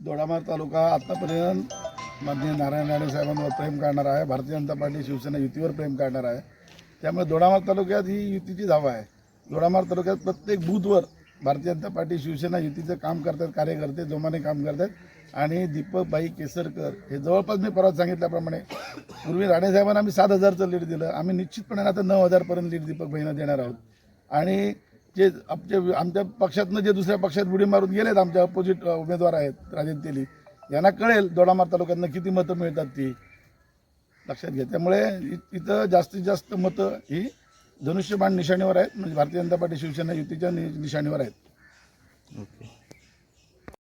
दोडामार तालुका आतापर्यंत माननीय नारायण राणे साहेबांवर प्रेम करणार आहे. भारतीय जनता पार्टी शिवसेना युतीवर प्रेम करणार आहे. त्यामुळे दोडामार तालुक्यात ही युतीची धावा आहे. दोडामार तालुक्यात प्रत्येक बूथवर भारतीय जनता पार्टी शिवसेना युतीचं काम करतात कार्यकर्ते जोमाने काम करतात. आणि दीपकबाई केसरकर हे जवळपास मी परत सांगितल्याप्रमाणे पूर्वी राणे साहेबांना आम्ही सात हजारचं लीड दिलं. आम्ही निश्चितपणे आता नऊ हजारपर्यंत लीड दीपकबाईंना देणार आहोत. आणि जे आमचे आमच्या पक्षातनं जे दुसऱ्या पक्षात बुडी मारून गेलेत आमच्या अपोजिट उमेदवार आहेत राजेंद्र तेली यांना कळेल दोडामार तालुक्यातनं किती मतं मिळतात ती. लक्षात घ्या. त्यामुळे इ- इथं जास्तीत जास्त मतं ही धनुष्यबाण निशाणीवर आहेत. म्हणजे भारतीय जनता पार्टी शिवसेना युतीच्या नि- निशाणीवर आहेत. ओके.